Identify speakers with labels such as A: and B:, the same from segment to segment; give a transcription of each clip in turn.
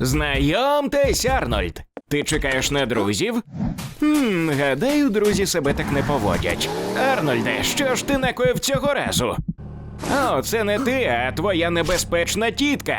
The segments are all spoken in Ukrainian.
A: Знайомтесь, Арнольд. Ти чекаєш на друзів? Хм, гадаю, друзі себе так не поводять. Арнольде, що ж ти накоїв цього разу? О, це не ти, а твоя небезпечна тітка.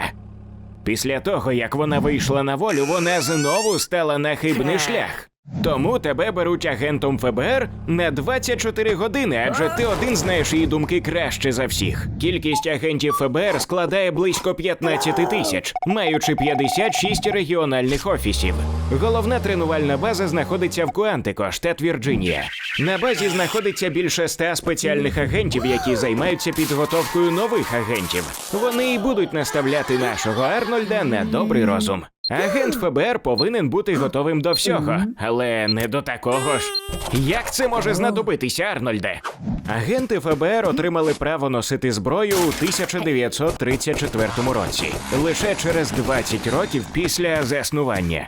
A: Після того, як вона вийшла на волю, вона знову стала на хибний шлях. Тому тебе беруть агентом ФБР на 24 години, адже ти один знаєш її думки краще за всіх. Кількість агентів ФБР складає близько 15 тисяч, маючи 56 регіональних офісів. Головна тренувальна база знаходиться в Куантико, штат Вірджинія. На базі знаходиться більше 100 спеціальних агентів, які займаються підготовкою нових агентів. Вони і будуть наставляти нашого Арнольда на добрий розум. Агент ФБР повинен бути готовим до всього, але не до такого ж. Як це може знадобитися, Арнольде? Агенти ФБР отримали право носити зброю у 1934 році, лише через 20 років після заснування.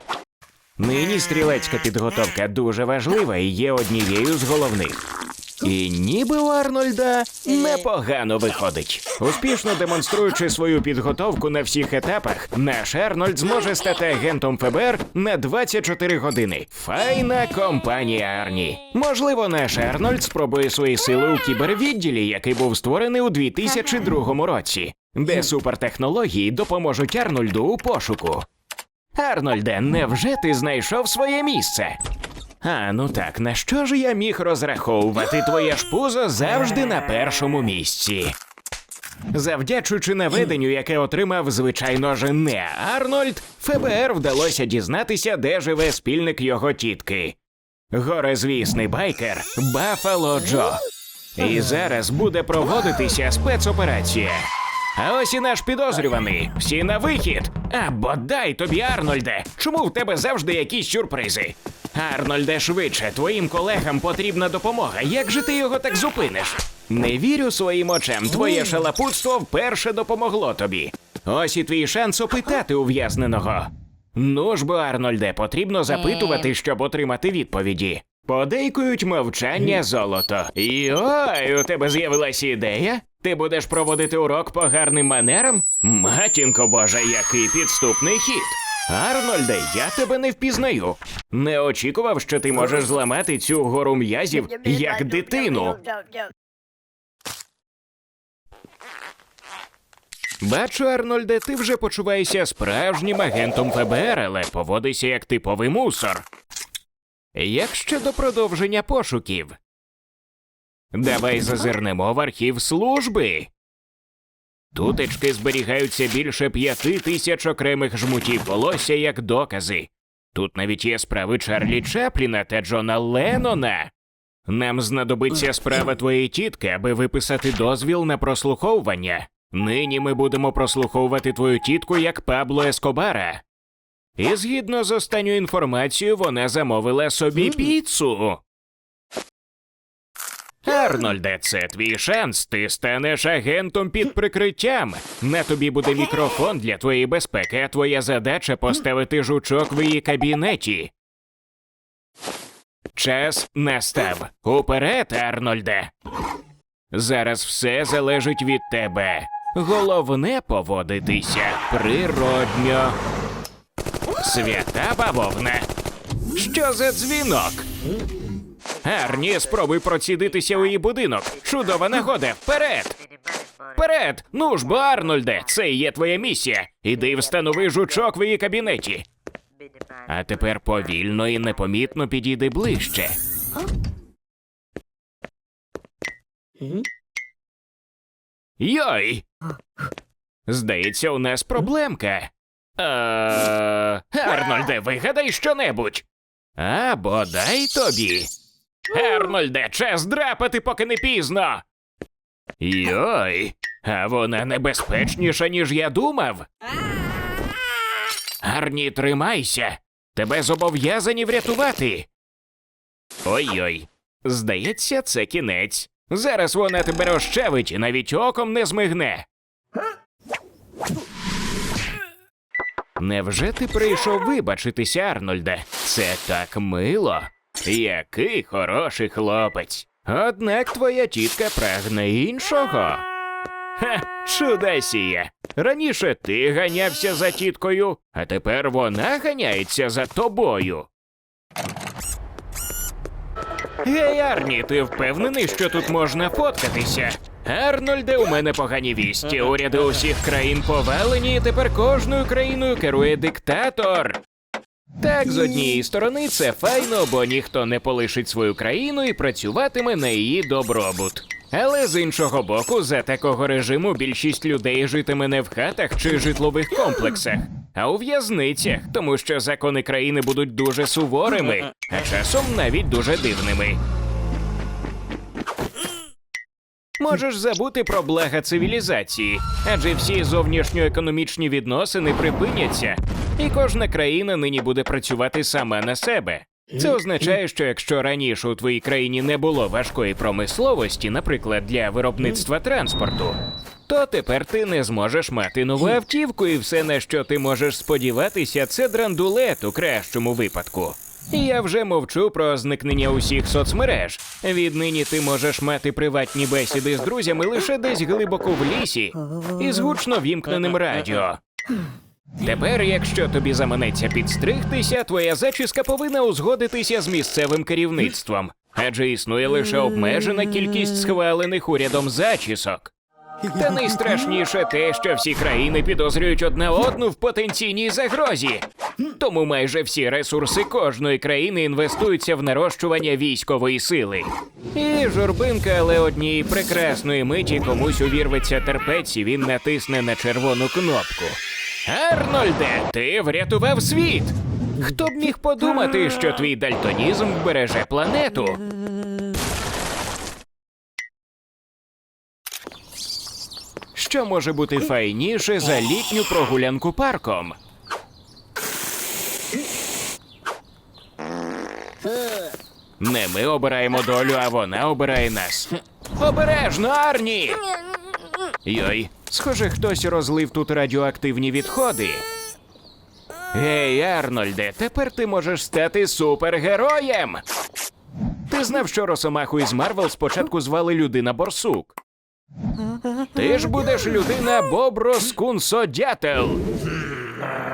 A: Нині стрілецька підготовка дуже важлива і є однією з головних. І ніби у Арнольда непогано виходить. Успішно демонструючи свою підготовку на всіх етапах, наш Арнольд зможе стати агентом ФБР на 24 години. Файна компанія Арні. Можливо, наш Арнольд спробує свої сили у кібервідділі, який був створений у 2002 році, де супертехнології допоможуть Арнольду у пошуку. Арнольде, невже ти знайшов своє місце? А, ну так, на що ж я міг розраховувати? Твоє ж пузо завжди на першому місці. Завдячуючи наведенню, яке отримав, звичайно ж, не Арнольд, ФБР вдалося дізнатися, де живе спільник його тітки. Горизвісний байкер Баффало Джо. І зараз буде проводитися спецоперація. А ось і наш підозрюваний. Всі на вихід. А бодай тобі, Арнольде. Чому в тебе завжди якісь сюрпризи? Арнольде, швидше, твоїм колегам потрібна допомога. Як же ти його так зупиниш? Не вірю своїм очам. Твоє шалапутство вперше допомогло тобі. Ось і твій шанс опитати ув'язненого. Ну ж бо, Арнольде, потрібно запитувати, щоб отримати відповіді. Подейкують мовчання золото. І ой, у тебе з'явилася ідея? Ти будеш проводити урок по гарним манерам? Матінко Божа, який підступний хід. Арнольде, я тебе не впізнаю. Не очікував, що ти можеш зламати цю гору м'язів як дитину. Бачу, Арнольде, ти вже почуваєшся справжнім агентом ФБР, але поводишся як типовий мусор. Як щодо продовження пошуків? Давай зазирнемо в архів служби. Тутечки зберігаються більше п'яти тисяч окремих жмутів волосся як докази. Тут навіть є справи Чарлі Чапліна та Джона Леннона. Нам знадобиться справа твоєї тітки, аби виписати дозвіл на прослуховування. Нині ми будемо прослуховувати твою тітку як Пабло Ескобара. І згідно з останньою інформацією, вона замовила собі піцу. Арнольде, це твій шанс. Ти станеш агентом під прикриттям. На тобі буде мікрофон для твоєї безпеки, а твоя задача поставити жучок в її кабінеті. Час настав. Уперед, Арнольде. Зараз все залежить від тебе. Головне поводитися природньо. Свята бавовна. Що за дзвінок? Арні, спробуй процідитися у її будинок. Чудова нагода. Вперед! Вперед! Ну ж бо, Арнольде, це і є твоя місія. Іди встанови жучок в її кабінеті. А тепер повільно і непомітно підійди ближче. Йой! Здається, у нас проблемка. Е, Арнольде, вигадай щонебудь. А бодай тобі. Арнольде, час драпати, поки не пізно. Йой, а вона небезпечніша, ніж я думав. Арні, тримайся. Тебе зобов'язані врятувати. Ой-ой. Здається, це кінець. Зараз вона тебе розчавить і навіть оком не змигне. Невже ти прийшов вибачитися, Арнольде? Це так мило. Який хороший хлопець. Однак твоя тітка прагне іншого. Ха, чудесіє. Раніше ти ганявся за тіткою, а тепер вона ганяється за тобою. Гей, Арні, ти впевнений, що тут можна фоткатися? Арнольде, у мене погані вісті. Уряди усіх країн повалені, і тепер кожною країною керує диктатор. Так, з однієї сторони, це файно, бо ніхто не полишить свою країну і працюватиме на її добробут. Але з іншого боку, за такого режиму більшість людей житиме не в хатах чи житлових комплексах, а у в'язницях, тому що закони країни будуть дуже суворими, а часом навіть дуже дивними. Можеш забути про блага цивілізації, адже всі зовнішньоекономічні відносини припиняться, і кожна країна нині буде працювати сама на себе. Це означає, що якщо раніше у твоїй країні не було важкої промисловості, наприклад, для виробництва транспорту, то тепер ти не зможеш мати нову автівку, і все, на що ти можеш сподіватися, це драндулет у кращому випадку. Я вже мовчу про зникнення усіх соцмереж. Віднині ти можеш мати приватні бесіди з друзями лише десь глибоко в лісі і з гучно вімкненим радіо. Тепер, якщо тобі заманеться підстригтися, твоя зачіска повинна узгодитися з місцевим керівництвом, адже існує лише обмежена кількість схвалених урядом зачісок. Та найстрашніше те, що всі країни підозрюють одна одну в потенційній загрозі. Тому майже всі ресурси кожної країни інвестуються в нарощування військової сили. І журбинка, але однієї прекрасної миті комусь увірветься терпець, і він натисне на червону кнопку. Арнольде, ти врятував світ! Хто б міг подумати, що твій дальтонізм вбереже планету? Що може бути файніше за літню прогулянку парком? Не ми обираємо долю, а вона обирає нас. Обережно, Арні! Йой, схоже, хтось розлив тут радіоактивні відходи. Гей, Арнольде, тепер ти можеш стати супергероєм. Ти знав, що Росомаху із Марвел спочатку звали людина Борсук. Ти ж будеш людина Боброскунсодятел.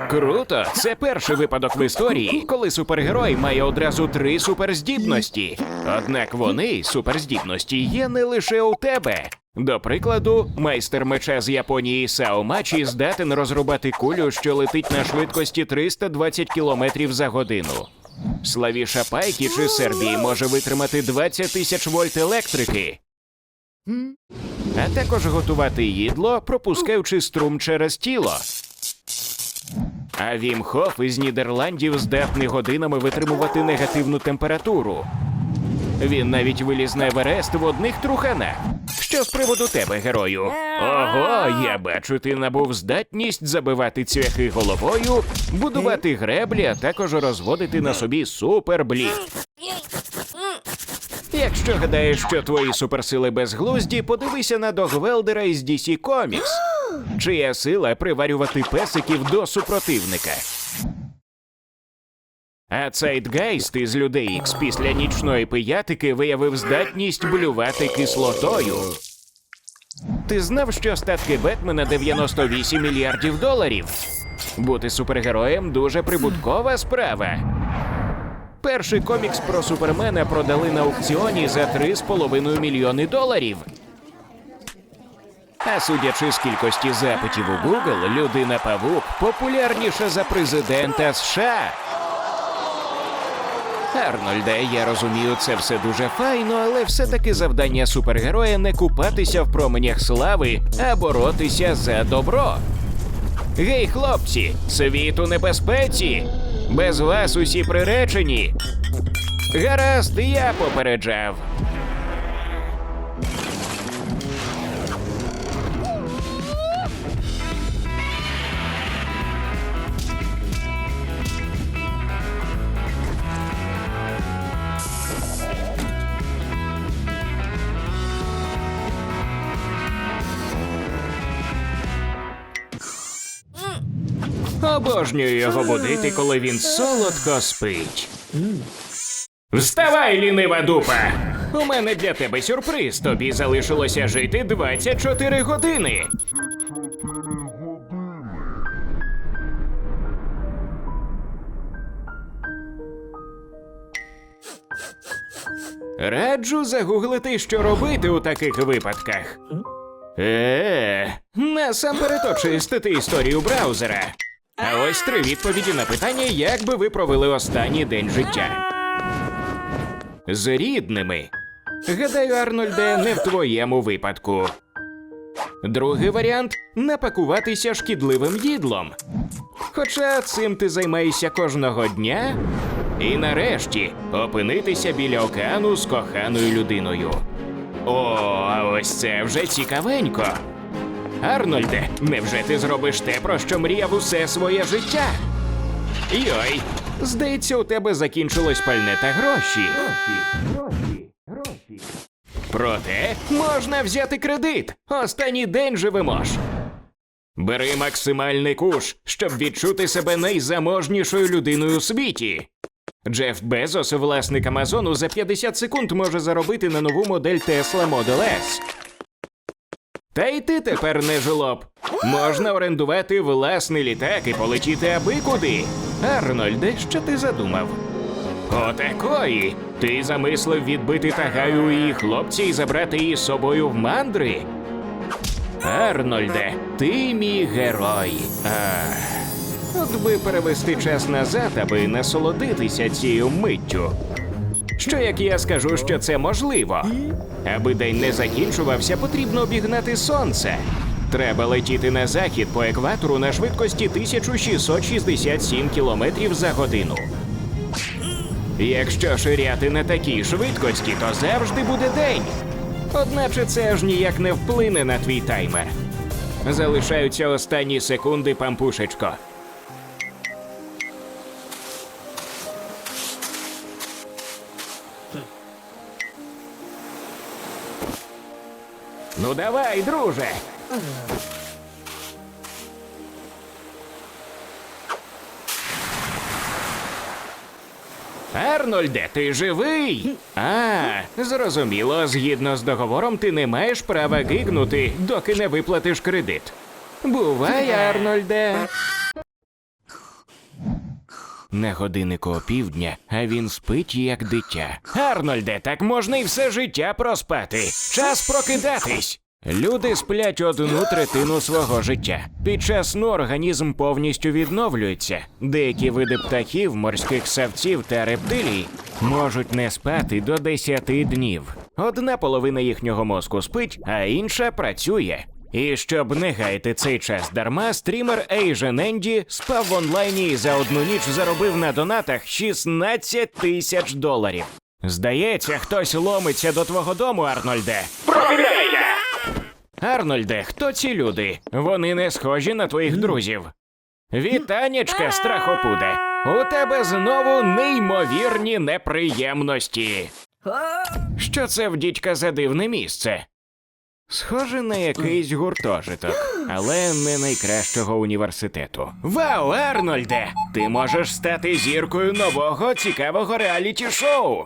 A: Круто! Це перший випадок в історії, коли супергерой має одразу три суперздібності. Однак вони, суперздібності, є не лише у тебе. До прикладу, майстер меча з Японії Сао Мачі здатен розрубати кулю, що летить на швидкості 320 км за годину. Славіша Пайкі чи Сербії може витримати 20 тисяч вольт електрики. А також готувати їдло, пропускаючи струм через тіло. А Вім Хоф із Нідерландів здатний годинами витримувати негативну температуру. Він навіть виліз на Еверест в одних труханах. Що з приводу тебе, герою? Ого, я бачу, ти набув здатність забивати цвяхи головою, будувати греблі, а також розводити на собі суперблік. Якщо гадаєш, що твої суперсили безглузді, подивися на Догвелдера із DC Comics. Чия сила приварювати песиків до супротивника. А Цейтгейст із людей Ікс після нічної пиятики виявив здатність блювати кислотою. Ти знав, що статки Бетмена 98 мільярдів доларів? Бути супергероєм дуже прибуткова справа. Перший комікс про супермена продали на аукціоні за 3,5 мільйони доларів. А судячи з кількості запитів у Google, людина Павук популярніша за президента США. Арнольде, я розумію, це все дуже файно, але все-таки завдання супергероя не купатися в променях слави, а боротися за добро. Гей, хлопці, світ у небезпеці. Без вас усі приречені. Гаразд, я попереджав. Обожнюю його будити, коли він солодко спить. Вставай, лінива дупа! У мене для тебе сюрприз. Тобі залишилося жити 24 години. Раджу загуглити, що робити у таких випадках. Е, насамперед очистити історію браузера. А ось три відповіді на питання, як би ви провели останній день життя. З рідними. Гадаю, Арнольде, не в твоєму випадку. Другий варіант напакуватися шкідливим їдлом. Хоча цим ти займаєшся кожного дня. І нарешті опинитися біля океану з коханою людиною. О, а ось це вже цікавенько. Арнольде, невже ти зробиш те, про що мріяв усе своє життя? Йой, здається, у тебе закінчилось пальне та гроші. Гроші, гроші. Проте можна взяти кредит. Останній день живемо ж. Бери максимальний куш, щоб відчути себе найзаможнішою людиною у світі. Джеф Безос, власник Амазону, за 50 секунд може заробити на нову модель Tesla Model S. Та й ти тепер не жлоб. Можна орендувати власний літак і полетіти аби куди. Арнольде, що ти задумав? Отакої. Ти замислив відбити тагаю її хлопця і забрати її з собою в мандри? Арнольде, ти мій герой. Ах. От би перевести час назад, аби насолодитися цією миттю. Що як я скажу, що це можливо? Аби день не закінчувався, потрібно обігнати сонце. Треба летіти на захід по екватору на швидкості 1667 км за годину. Якщо ширяти на такій швидкості, то завжди буде день. Одначе це аж ніяк не вплине на твій таймер. Залишаються останні секунди, пампушечко. Ну давай, друже. Арнольде, ти живий? А, зрозуміло, згідно з договором, ти не маєш права гигнути, доки не виплатиш кредит. Бувай, Арнольде. На годиннику опівдня, а він спить як дитя. Арнольде, так можна і все життя проспати. Час прокидатись. Люди сплять одну третину свого життя. Під час сну організм повністю відновлюється. Деякі види птахів, морських савців та рептилій можуть не спати до 10 днів. Одна половина їхнього мозку спить, а інша працює. І щоб не гаяти цей час дарма, стрімер Asian Andy спав в онлайні і за одну ніч заробив на донатах 16 тисяч доларів. Здається, хтось ломиться до твого дому, Арнольде. Арнольде, хто ці люди? Вони не схожі на твоїх друзів. Вітанечка, страхопуде. У тебе знову неймовірні неприємності. Що це в дідька за дивне місце? Схоже на якийсь гуртожиток, але не найкращого університету. Вау, Арнольде! Ти можеш стати зіркою нового цікавого реаліті-шоу.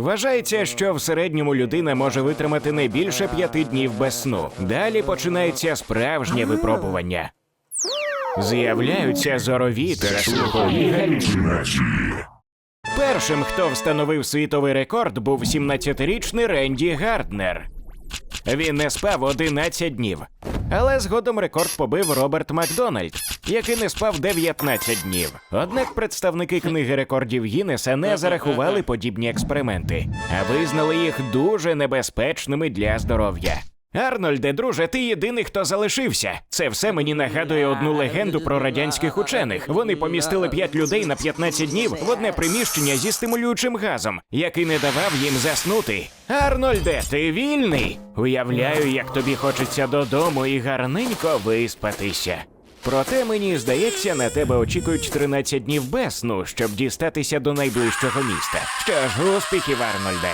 A: Вважається, що в середньому людина може витримати не більше п'яти днів без сну. Далі починається справжнє випробування. З'являються зорові та слухові галюцинації. Першим, хто встановив світовий рекорд, був 17-річний Ренді Гарднер. Він не спав 11 днів. Але згодом рекорд побив Роберт Макдональд, який не спав 19 днів. Однак представники книги рекордів Гіннеса не зарахували подібні експерименти, а визнали їх дуже небезпечними для здоров'я. Арнольде, друже, ти єдиний, хто залишився. Це все мені нагадує одну легенду про радянських учених. Вони помістили 5 людей на 15 днів в одне приміщення зі стимулюючим газом, який не давав їм заснути. Арнольде, ти вільний? Уявляю, як тобі хочеться додому і гарненько виспатися. Проте мені здається, на тебе очікують 13 днів без сну, щоб дістатися до найближчого міста. Що ж, успіхів, Арнольде.